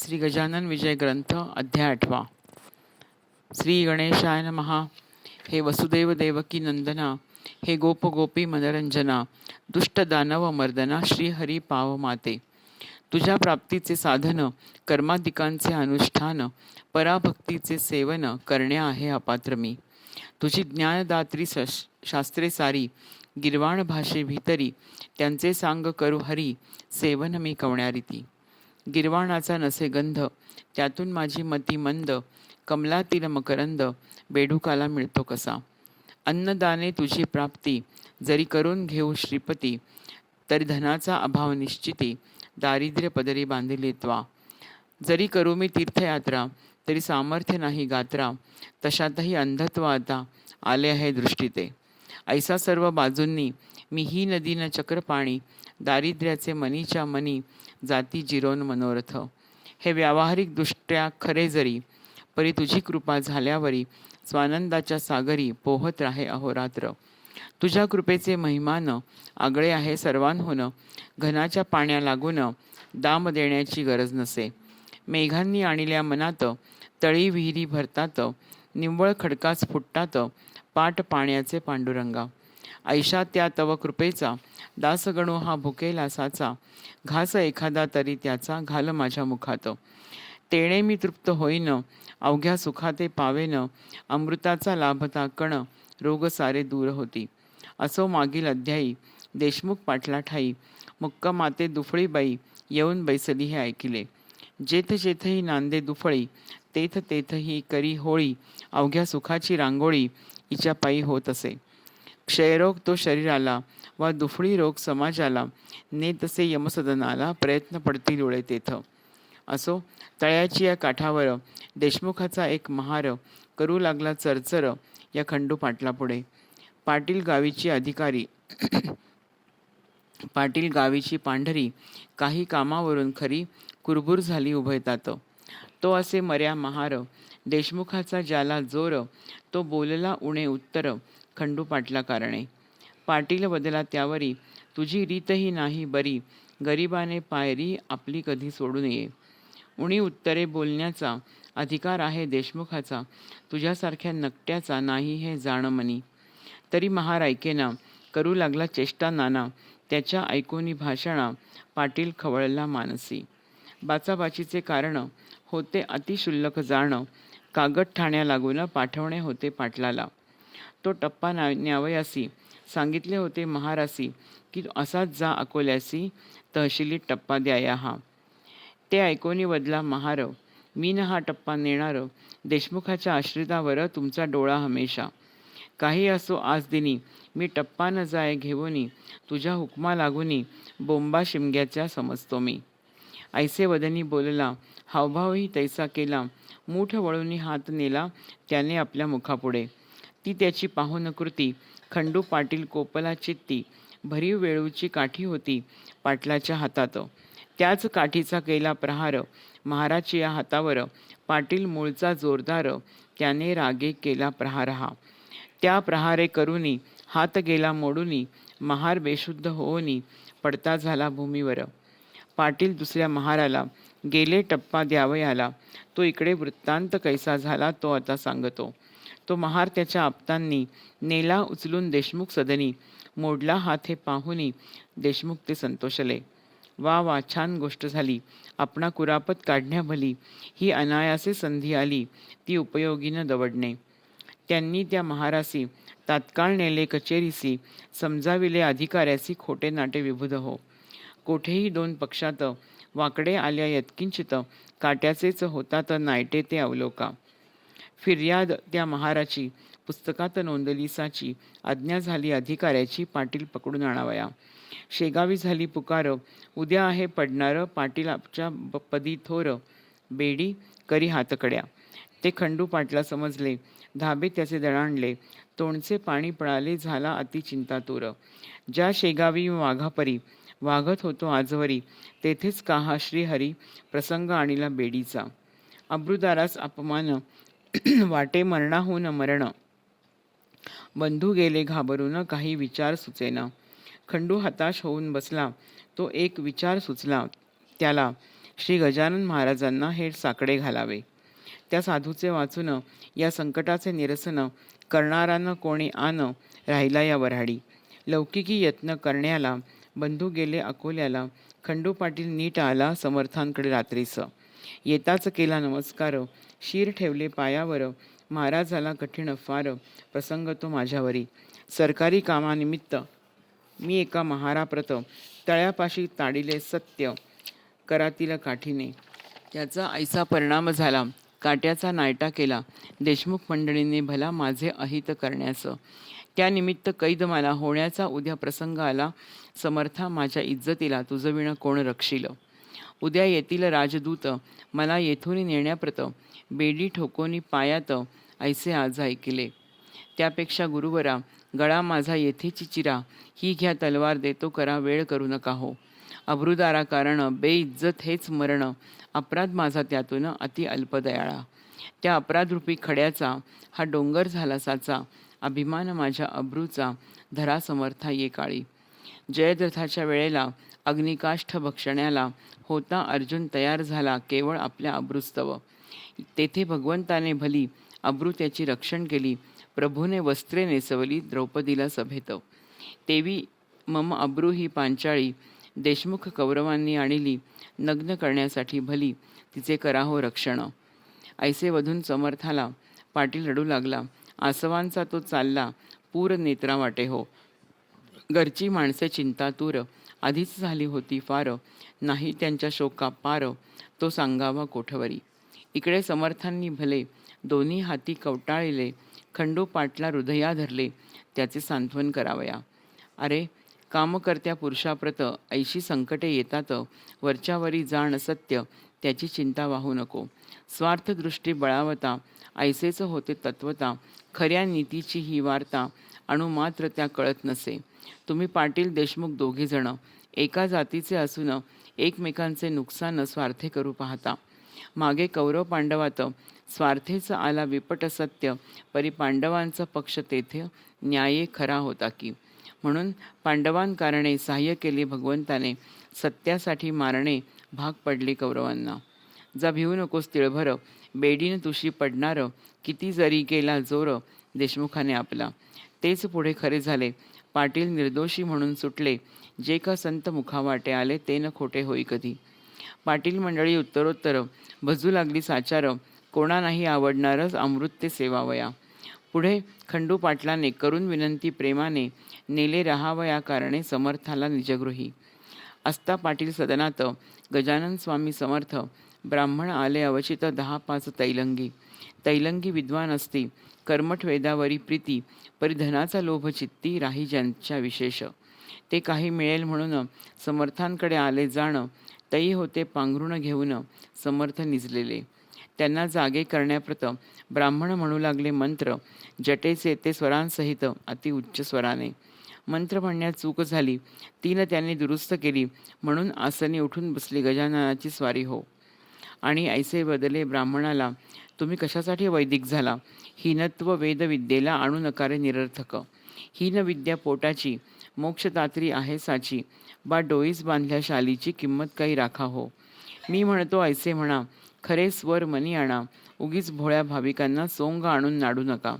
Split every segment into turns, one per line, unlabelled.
श्री गजानन विजय ग्रंथ अध्याय आठवा. श्री गणेशाय महा हे वसुदेव देवकी नंदना. हे गोप गोपी मनरंजना. दुष्ट दानव मर्दना श्री हरी पाव माते. तुझ्या प्राप्तीचे साधन कर्माधिकांचे अनुष्ठान पराभक्तीचे सेवन करणे आहे अपात्र मी. तुझी ज्ञानदात्री शास्त्रे सारी गिरवाण भाषे भीतरी त्यांचे सांग करू हरी सेवन मी कवण्यारीती. गिरवाणाचा नसे गंध त्यातून माझी मती मंद कमलातील मकरंद बेडूकाला मिळतो कसा. अन्नदाने तुझी प्राप्ती जरी करून घेऊ श्रीपती तरी धनाचा अभाव निश्चिती दारिद्र्य पदरी बांधिली त्वा. जरी करू मी तीर्थयात्रा तरी सामर्थ्य नाही गात्रा तशातही अंधत्व आता आले आहे दृष्टीते. ऐसा सर्व बाजूंनी मी ही नदीनं चक्रपाणी दारिद्र्याचे मनीच्या मनी जाती जिरोन मनोरथ. हे व्यावहारिकदृष्ट्या खरे जरी परी तुझी कृपा झाल्यावरी स्वानंदाच्या सागरी पोहत राहे अहोरात्र. तुझ्या कृपेचे महिमान आगळे आहे सर्वांहून. घनाच्या पाण्या लागून दाम देण्याची गरज नसे. मेघांनी आणल्या मनात तळी विहिरी भरतात. निव्वळ खडकाच फुटतात. पाट पाण्याचे पांडुरंगा. ऐशा त्या तव कृपेचा दासगणू हा भुकेला साचा घास एखादा तरी त्याचा घाल माझ्या मुखात. तेणे मी तृप्त होईन अवघ्या सुखाते पावेन अमृताचा लाभता कण रोग सारे दूर होती. असो मागील अध्यायी देशमुख पाटला ठाई मुक्कमाते दुफळीबाई येऊन बैसली हे ऐकिले. जेथ जेथही नांदे दुफळी तेथ तेथही करी होळी अवघ्या सुखाची रांगोळी हिच्या पायी होत असे. क्षयरोग तो शरीराला वा दुफळी रोग समाजाला ने तसे यमसदनाला प्रयत्न पडतील उळे तेथ. असो तळ्याची या काठावर देशमुखाचा एक महार करू लागला चरचर या खंडू पाटलापुढे पाटील गावीची अधिकारी पाटील गावीची पांढरी काही कामावरून खरी कुरबुर झाली उभयतात. तो असे मर्या महार देशमुखाचा ज्याला जोर तो बोलला उणे उत्तर खंडू पाटला कारणे. पाटील बदला त्यावरी तुझी रीतही नाही बरी गरिबाने पायरी आपली कधी सोडू नये. उणी उत्तरे बोलण्याचा अधिकार आहे देशमुखाचा तुझ्यासारख्या नकट्याचा नाही हे जाणं मनी. तरी महारायकेना करू लागला चेष्टा नाना त्याच्या ऐकोनी भाषणा पाटील खवळला मानसी. बाचाबाचीचे कारण होते अतिशुल्लक जाणं कागद ठाण्या लागून पाठवणे होते पाटलाला. तो टप्पा ना न्यावयासी सांगितले होते महारासी की असाच जा अकोल्यासी तहशिलीत टप्पा द्याया हा. ते ऐकोनी बदला महार मी न हा टप्पा नेणारं. देशमुखाच्या आश्रितावर तुमचा डोळा हमेशा. काही असो आज दिनी मी टप्पा न जाय घेवोनी तुझ्या हुकमा लागुनी बोंबा शिमग्याच्या समजतो मी. ऐसे वदनी बोलला हावभावही तैसा केला. मूठ वळूनी हात नेला त्याने आपल्या मुखापुढे. ती त्याची पाहुनकृती खंडू पाटील कोपला चित्ती भरीव वेळूची काठी होती पाटलाच्या हातात. त्याच काठीचा केला प्रहार. महाराज या हातावर. पाटील मूळचा जोरदार. त्याने रागे केला प्रहार हा. त्या प्रहारे करुनी हात गेला मोडूनी महार बेशुद्ध होऊनी पडता झाला भूमीवर. पाटील दुसऱ्या महाराला गेले टप्पा द्यावयाला. तो इकडे वृत्तांत कैसा झाला तो आता सांगतो. तो महार त्याच्या आपतांनी नेला उचलून देशमुख सदनी मोडला हात हे पाहुनी देशमुख ते संतोषले. वा वा छान गोष्ट झाली. आपणा कुरापत काढण्या भली. ही अनायासे संधी आली. ती उपयोगीनं दवडणे. त्यांनी त्या महारासी तात्काळ नेले कचेरीसी समजाविले अधिकाऱ्यासी खोटे नाटे विभुध हो. कोठेही दोन पक्षात वाकडे आल्या यत्किंचित काट्याचेच होता तर नायटे ते अवलोका. फिर्याद त्या महाराची पुस्तकात नोंदली साची आज्ञा झाली अधिकाऱ्याची पाटील पकडून आणावया. शेगावी झाली पुकार. उद्या आहे पडणार पाटीलाच्या पदी थोर. बेडी करी हातकड्या. ते खंडू पाटला समजले. धाबे त्याचे दणाणले. तोंडचे पाणी पळाले झाला अति चिंतातूर ज्या शेगावी वाघापरी. वाघत होतो आजवरी. तेथेच का हा श्रीहरी प्रसंग आणिला बेडीचा. अब्रुदारास अपमान. वाटे मरणाहून मरण. बंधू गेले घाबरून काही विचार सुचेना. खंडू हताश होऊन बसला. तो एक विचार सुचला. त्याला श्री गजानन महाराजांना हे साकडे घालावे. त्या साधूचे वाचून या संकटाचे निरसन करणारानं कोणी आन राहिला या वऱ्हाडी. लौकिकी यत्न करण्याला बंधू गेले अकोल्याला. खंडू पाटील नीट आला समर्थांकडे रात्रीचं. येताच केला नमस्कार. शीर ठेवले पायावर. महाराजाला कठीण फार प्रसंग तो माझ्यावरी. सरकारी कामानिमित्त मी एका महाराप्रत तळ्यापाशी ताडिले सत्य करातील काठीने. त्याचा ऐसा परिणाम झाला. काट्याचा नायटा केला. देशमुख मंडळींनी भला माझे अहित करण्याचं त्यानिमित्त कैद मला होण्याचा उद्या प्रसंग आला. समर्था माझ्या इज्जतीला तुझं विणं कोण रक्षील? उद्या येतील राजदूत. मला येथून नेण्याप्रत बेडी ठोकोनी पायात ऐसे आज ऐकले. त्यापेक्षा गुरुवरा गळा माझा येथेची चिरा ही घ्या तलवार देतो करा वेळ करू नका हो. अब्रुदारा कारण बेइज्जत हेच मरण. अपराध माझा त्यातून अति अल्पदयाळा. त्या अपराधरूपी खड्याचा हा डोंगर झाला साचा अभिमान माझ्या अब्रूचा धरा समर्था ये काळी. जयद्रथाच्या वेळेला अग्निकाष्ठ भक्षण्याला होता अर्जुन तयार झाला केवळ आपल्या अब्रुस्तव तेथे भगवंताने भली अब्रू त्याची रक्षण केली. प्रभूने वस्त्रे नेसवली द्रौपदीला सभेत. तेवी मम अब्रू ही पांचाळी देशमुख कौरवांनी आणली. नग्न करण्यासाठी भली तिचे कराहो रक्षण. ऐसे वधून समर्थाला पाटील रडू लागला. आसवांचा तो चालला. पूर नेत्रा वाटे हो. घरची माणसे चिंतातूर. आधीच झाली होती फार. नाही त्यांच्या शोका पार. तो सांगावा कोठवरी. इकडे समर्थांनी भले दोन्ही हाती कवटाळले खंडू पाटला हृदया धरले त्याचे सांत्वन करावया. अरे कामकर्त्या पुरुषाप्रत ऐशी संकटे येतात वरच्यावरी जाण सत्य त्याची चिंता वाहू नको. स्वार्थदृष्टी बळावता ऐसेच होते तत्वता खऱ्या नीतीची ही वार्ता अणु मात्र त्या कळत नसे. तुम्ही पाटील देशमुख दोघेजण एका जातीचे असून एकमेकांचे नुकसान स्वार्थे करू पाहता. मागे कौरव पांडवात स्वार्थेचा आला विपट सत्य परी पांडवांचा पक्ष तेथे न्याये खरा होता की. म्हणून पांडवांकारणे सहाय्य केले भगवंताने सत्यासाठी मारणे भाग पडले कौरवांना. जा भिवू नकोस तिळभर बेडीन तुशी पडणार किती जरी केला जोर देशमुखाने आपला. तेच पुढे खरे झाले. पाटील निर्दोषी म्हणून सुटले. जे का संत मुखावाटे आले ते न खोटे होई कधी. पाटील मंडळी उत्तरोत्तर. भजू लागली साचार. कोणा नाही आवडणारच अमृत ते सेवावया. पुढे खंडू पाटलाने करून विनंती प्रेमाने नेले रहावया कारणे समर्थाला निजगृही. असता पाटील सदनात. गजानन स्वामी समर्थ. ब्राह्मण आले अवचित दहा पाच तैलंगी. तैलंगी विद्वान असते. कर्मठ वेदावरी प्रीती परिधनाचा लोभ चित्ती राही ज्यांच्या विशेष. ते काही मिळेल म्हणून समर्थांकडे आले जाणं तई होते पांघरुण घेऊन समर्थ निजलेले. त्यांना जागे करण्याप्रत ब्राह्मण म्हणू लागले मंत्र जटेचे ते स्वरांसहित अति उच्च स्वराने. मंत्र म्हणण्यात चूक झाली. तीन त्यांनी दुरुस्त केली. म्हणून आसनी उठून बसली. गजाननाची स्वारी हो. आणि ऐसे बदले ब्राह्मणाला तुम्ही कशासाठी वैदिक झाला? हीनत्व वेदविद्येला आणू नकारे निरर्थक. हीनविद्या पोटाची मोक्षदात्री आहे साची. बा डोईस बांधल्या शालीची किंमत काही राखा हो. मी म्हणतो ऐसे म्हणा. खरे स्वर मनी आणा. उगीच भोळ्या भाविकांना सोंग आणून नाडू नका.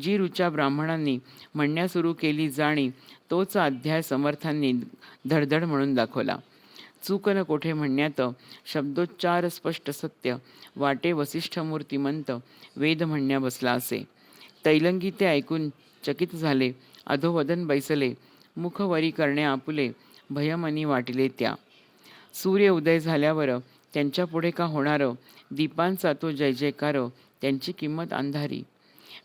जी रुचा ब्राह्मणांनी म्हणण्या सुरू केली जाणी तोच अध्याय समर्थांनी धडधड म्हणून दाखवला. चूक न कोठे म्हणण्यात शब्दोच्चार स्पष्ट सत्य वाटे वसिष्ठ मूर्तिमंत वेद म्हणण्या बसला असे. तैलंगी ते ऐकून चकित झाले अधोवदन बैसले मुखवरी करणे आपुले भयमनी वाटिले त्या. सूर्य उदय झाल्यावर त्यांच्या पुढे का होणार? दीपांचा तो जय जयकार त्यांची किंमत अंधारी.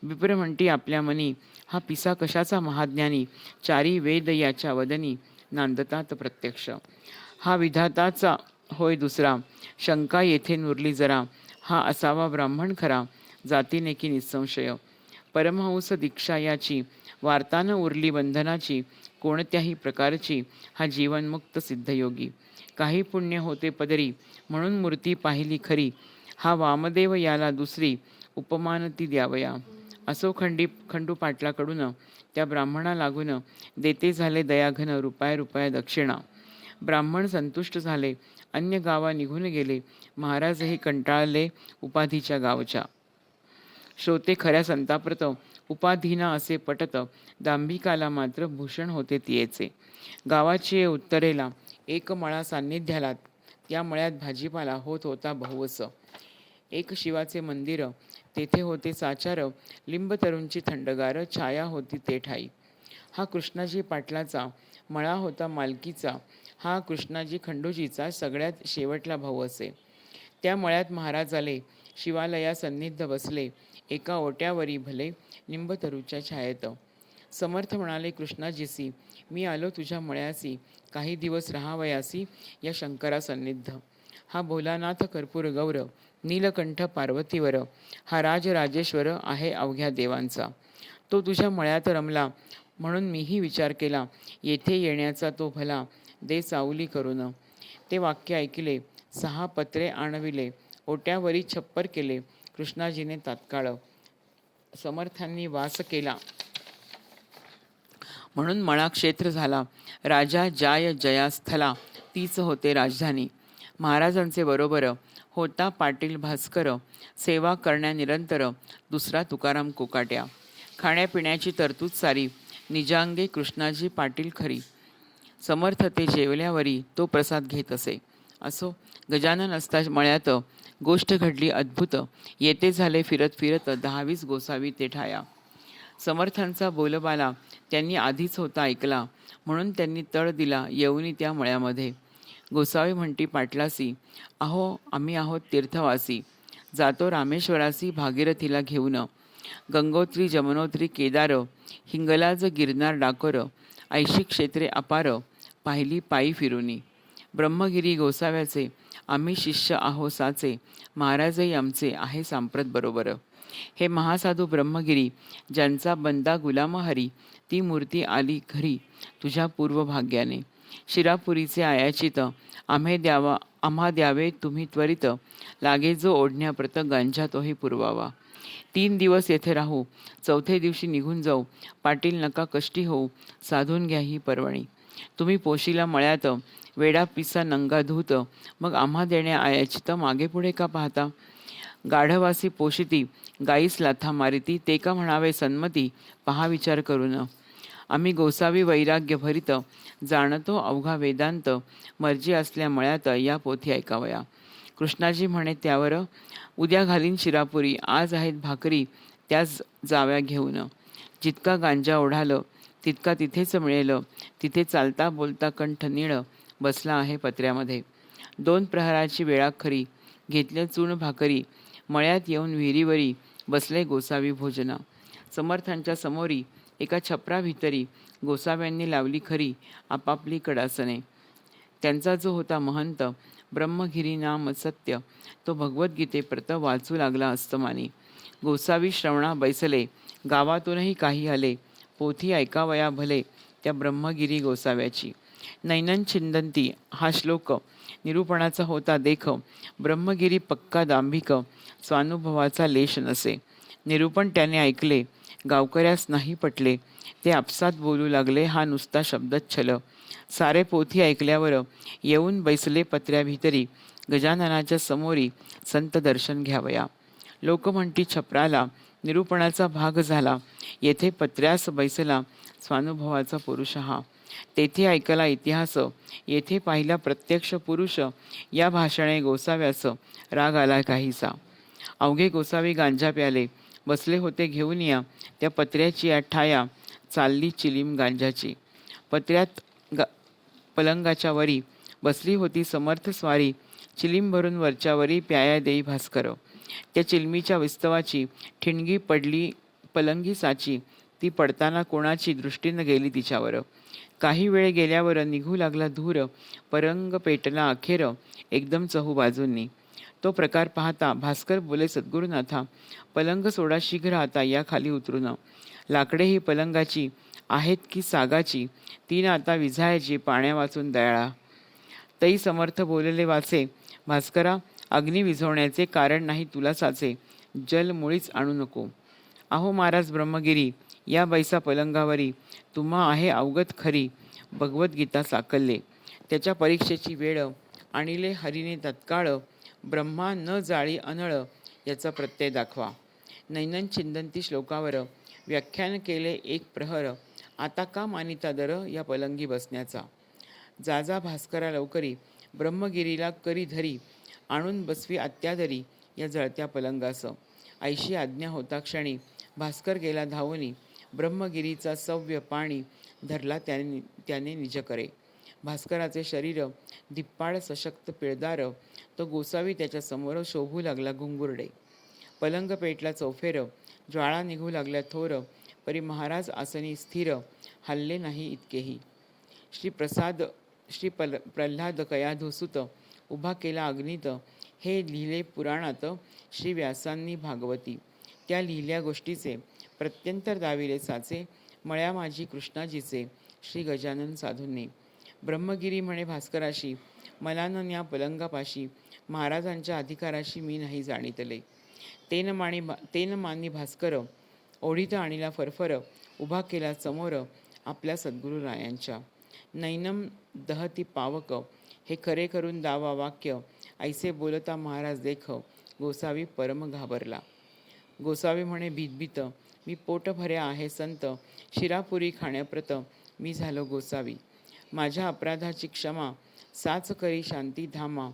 विप्र म्हणती आपल्या मनी हा पिसा कशाचा महाज्ञानी? चारी वेद याच्या वदनी नांदतात प्रत्यक्ष. हा विधाताचा. होय दुसरा शंका येथे नुरली जरा. हा असावा ब्राह्मण खरा जातीने की निसंशय. परमहंस दीक्षा याची वार्तानं उरली बंधनाची कोणत्याही प्रकारची हा जीवनमुक्त सिद्धयोगी. काही पुण्य होते पदरी म्हणून मूर्ती पाहिली खरी. हा वामदेव याला दुसरी उपमान ती द्यावया. असो खंडी खंडू पाटलाकडून त्या ब्राह्मणा लागून देते झाले दयाघन रुपाय रुपाय दक्षिणा. ब्राह्मण संतुष्ट झाले. अन्य गावा निघून गेले. महाराजही कंटाळले उपाधीच्या गावच्या. श्रोते खऱ्या संताप्रत उपाधीना असे पटत दांभिकाला मात्र भूषण होते तियेचे. गावाची उत्तरेला एक मळा सान्निध्याला त्या मळ्यात भाजीपाला होत होता बहुवस. एक शिवाचे मंदिर तेथे होते साचार लिंबतरूंची थंडगार छाया होती ते ठाई. हा कृष्णाजी पाटलाचा मळा होता मालकीचा हा कृष्णाजी खंडोजीचा सगळ्यात शेवटला भाऊ असे. त्या मळ्यात महाराज आले शिवालया सन्निध बसले एका ओट्यावरी भले निंबतरूच्या छायेत. समर्थ म्हणाले कृष्णाजीसी मी आलो तुझ्या मळ्यासी काही दिवस राहावयासी या शंकरा सन्निध हा भोलानाथ कर्पूर गौर नीलकंठ पार्वतीवर हा राजराजेश्वर आहे अवघ्या देवांचा. तो तुझ्या मळ्यात रमला म्हणून मीही विचार केला येथे येण्याचा तो भला दे चावली करून ते वाक्य ऐकले सहा पत्रे आणविले ओट्यावरी छप्पर केले कृष्णाजीने तात्काळ समर्थांनी वास केला. म्हणून मळाक्षेत्र झाला. राजा जाय जयास्थला तीच होते राजधानी. महाराजांचे बरोबर होता पाटील भास्कर सेवा करण्यानिरंतर दुसरा तुकाराम कोकाट्या. खाण्यापिण्याची तरतूद सारी निजांगे कृष्णाजी पाटील खरी. समर्थ ते जेवल्यावरी तो प्रसाद घेत असे. असो गजानन असता मळ्यात गोष्ट घडली अद्भुत. येते झाले फिरत फिरत दहावीस गोसावी ते ठाया समर्थांचा बोलबाला त्यांनी आधीच होता ऐकला म्हणून त्यांनी तळ दिला येऊनी त्या मळ्यामध्ये. गोसावी म्हणती पाटलासी अहो आम्ही आहोत तीर्थवासी. जातो रामेश्वरासी भागीरथीला घेऊन. गंगोत्री जमनोत्री केदार हिंगलाज गिरनार डाकोर. ऐशी क्षेत्रे अपार पाहिली पायी फिरुनी. ब्रह्मगिरी गोसाव्याचे आम्ही शिष्य आहो साचे महाराजही आमचे आहे सांप्रत बरोबर. हे महासाधू ब्रह्मगिरी ज्यांचा बंदा गुलाम हरी ती मूर्ती आली घरी तुझ्या पूर्व भाग्याने शिरापुरीचे आयाचित आम्हे द्यावा आम्हा द्यावे तुम्ही त्वरित लागे जो ओढण्याप्रत गांजा तोही पुरवावा. तीन दिवस येथे राहू. चौथे दिवशी निघून जाऊ. पाटील नका कष्टी होऊ. साधून घ्या ही पर्वणी. तुम्ही पोशीला मळ्यात. वेडा पिसा नंगा धूत. मग आम्हा देण्या आयाचित मागे पुढे का पाहता? गाढवासी पोशिती गाईस लाथा मारिती ते का म्हणावे सन्मती? पहा विचार करून. आम्ही गोसावी वैराग्य भरित. जाणतो अवघा वेदांत. मर्जी असल्या मळ्यात या पोथी ऐकावया. कृष्णाजी म्हणे त्यावर उद्या घालीन शिरापुरी आज आहेत भाकरी त्याच जाव्या घेऊन. जितका गांजा ओढालं तितका तिथेच मिळेल. तिथे चालता बोलता कंठ निळ बसला आहे पत्र्यामध्ये. दोन प्रहराची वेळा खरी घेतलं चूण भाकरी मळ्यात येऊन विहिरीवरी बसले गोसावी भोजना. समर्थांच्या समोरी एका छपरा भितरी गोसाव्यांनी लावली खरी आपापली कडासने त्यांचा जो होता महंत ब्रह्मगिरी नाम सत्य तो भगवद्गीतेप्रत वाचू लागला अस्तमानी. गोसावी श्रवणा बैसले. गावातूनही काही आले. पोथी ऐकावया भले त्या ब्रह्मगिरी गोसाव्याची. नैनन छिंदंती हा श्लोक. निरूपणाचा होता देख. ब्रह्मगिरी पक्का दांभिक. स्वानुभवाचा लेश नसे. निरूपण त्याने ऐकले. गावकऱ्यास नाही पटले. ते आपसात बोलू लागले. हा नुसता शब्दच छल सारे पोथी ऐकल्यावर येऊन बैसले पत्र्याभितरी गजाननाच्या समोरी संत दर्शन घ्यावया. लोक छपराला निरूपणाचा भाग झाला. येथे पत्र्यास बैसला स्वानुभवाचा पुरुष हा. तेथे ऐकला इतिहास येथे पाहिला प्रत्यक्ष पुरुष. या भाषणे गोसाव्यास राग आला काहीसा. अवघे गोसावी गांजा प्याले. बसले होते घेऊन या. त्या पत्र्याची या ठाया चालली चिलीम गांजाची. पत्र्यात पलंगाच्या वरी बसली होती समर्थ स्वारी चिलीम भरून वरच्यावरी प्याया देई भास्कर. त्या चिलमीच्या विस्तवाची ठिणगी पडली पलंगी साची ती पडताना कोणाची दृष्टीनं गेली तिच्यावर. काही वेळ गेल्यावर निघू लागला धूर परंग पेटला अखेर एकदम चहू बाजूंनी. तो प्रकार पाहता भास्कर बोले सद्गुरुनाथा पलंग सोडा शीघ्र आता या खाली उतरून लाकडे ही पलंगाची आहेत की सागाची? तीन आता विझायची पाण्या वाचून दयाळा. तई समर्थ बोलले वाचे भास्करा अग्नी विझवण्याचे कारण नाही तुला साचे. जल मुळीच आणू नको. अहो महाराज ब्रह्मगिरी या बैसा पलंगावरी तुम्हा आहे अवगत खरी भगवद्गीता साकल्ले त्याच्या परीक्षेची वेळ आणिले हरीने तत्काळ ब्रह्मा न जाळी अनळ याचा प्रत्यय दाखवा. नैनन चिंदंती श्लोकावर व्याख्यान केले एक प्रहर आता का मानिता दर या पलंगी बसण्याचा? जाजा भास्करा लवकरी ब्रह्मगिरीला करी धरी आणून बसवी अत्याधरी या जळत्या पलंगास ऐशी आज्ञा होता क्षणी भास्कर गेला धावनी ब्रह्मगिरीचा सव्य पाणी धरला त्याने त्याने निज करे भास्कराचे शरीर दिप्पाळ सशक्त पिळदार तो गोसावी त्याच्यासमोर शोभू लागला घुंगुरडे. पलंग पेटला चौफेर ज्वाळा निघू लागल्या थोर परी महाराज आसनी स्थिर हल्ले नाही इतकेही. श्री प्रसाद श्री पल प्रल्हाद कयाधुसुत उभा केला अग्नित. हे लिहिले पुराणात श्री व्यासांनी भागवती. त्या लिहिल्या गोष्टीचे प्रत्यंतर दाविले साचे मळ्या माझी कृष्णाजीचे श्री गजानन साधूंनी. ब्रह्मगिरी म्हणे भास्कराशी मलानन या न्या पलंगापाशी महाराजांच्या अधिकाराशी मी नाही जाणीतले. तेन माणी तेन मानी भास्कर ओढीत आणीला फरफर उभा केला समोर आपल्या सद्गुरू रायांच्या. नैनम दहती पावक हे खरे करून दावा वाक्य ऐसे बोलता महाराज देख गोसावी परम घाबरला. गोसावी म्हणे भीतभीत मी पोटभऱ्या आहे संत शिरापुरी खाण्याप्रत मी झालो गोसावी. माझ्या अपराधाची क्षमा साच करी शांती धामा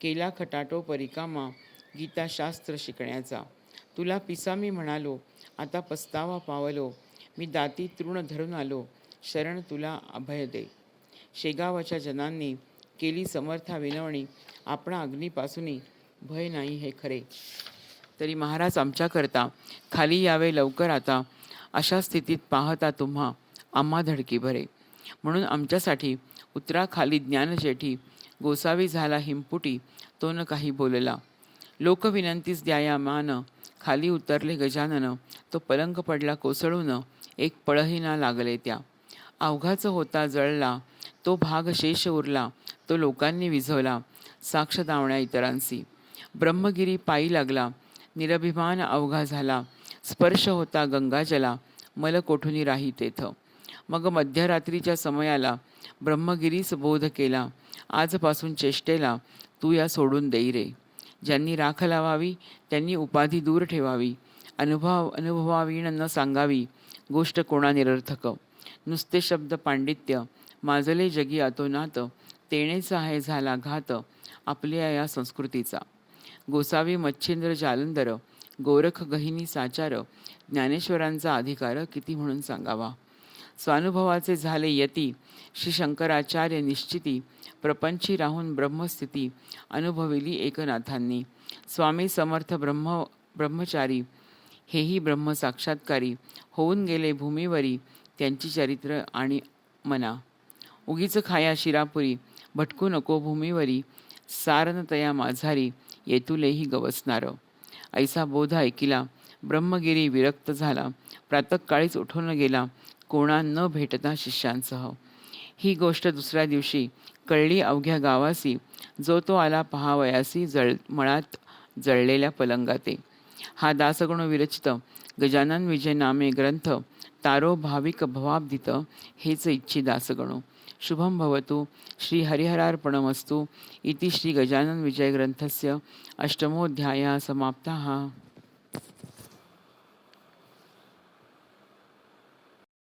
केला खटाटो परिकामा गीताशास्त्र शिकण्याचा. तुला पिसा मी म्हणालो आता पस्तावा पावलो. मी दाती तृण धरून आलो. शरण तुला अभय दे. शेगावाच्या जनांनी केली समर्था विनवणी. आपणा अग्नीपासूनही भय नाही हे खरे. तरी महाराज आमच्याकरता खाली यावे लवकर आता. अशा स्थितीत पाहता तुम्हा आम्हा धडकी भरे. म्हणून आमच्यासाठी उतरा खाली ज्ञानजेठी. गोसावी झाला हिमपुटी तो न काही बोलला. लोकविनंतीस द्याया मान खाली उतरले गजानन. तो पलंग पडला कोसळून. एक पळही ना लागले त्या. अवघाच होता जळला. तो भाग शेष उरला. तो लोकांनी विझवला. साक्ष दावण्या इतरांशी. ब्रह्मगिरी पायी लागला. निरभिमान अवघा झाला. स्पर्श होता गंगाजला. मल कोठुनी राही तेथ. मग मध्यरात्रीच्या समयाला ब्रह्मगिरीस बोध केला. आजपासून चेष्टेला तू या सोडून देई रे. ज्यांनी राख लावावी त्यांनी उपाधी दूर ठेवावी अनुभव अनुभवावीण न सांगावी गोष्ट कोणा निरर्थक. नुसते शब्द पांडित्य माजले जगी अतोनात तेणेच आहे झाला घात आपल्या या संस्कृतीचा. गोसावी मच्छिंद्र जालंधर गोरख गहिनी साचार ज्ञानेश्वरांचा अधिकार किती म्हणून सांगावा? स्वानुभवाचे झाले यती. श्री शंकराचार्य निश्चिती प्रपंची राहून ब्रह्मस्थिती अनुभविली एकनाथांनी. स्वामी समर्थ ब्रह्म ब्रह्मचारी हेही ब्रह्म साक्षात्कारी होऊन गेले भूमीवरी त्यांची चरित्र आणि मना. उगीच खाया शिरापुरी भटकू नको भूमीवरी सारनतया माझारी येतुलेही गवसणार. ऐसा बोध ऐकिला ब्रह्मगिरी विरक्त झाला प्रातकाळीच उठून गेला कोणा न भेटता शिष्यांसह. ही गोष्ट दुसऱ्या दिवशी कळली अवघ्या गावासी जो तो आला पहावयासी जळ मळात जळलेल्या पलंगाते. हा दासगुण विरचित गजानन विजय नामे ग्रंथ तारो भाविक भवाब्दित हेच इच्छी दासगणो. शुभम भवतु श्री हरिहरार्पणमस्तु इति श्री गजानन विजय ग्रंथस्य अष्टमोऽध्यायः समाप्तः.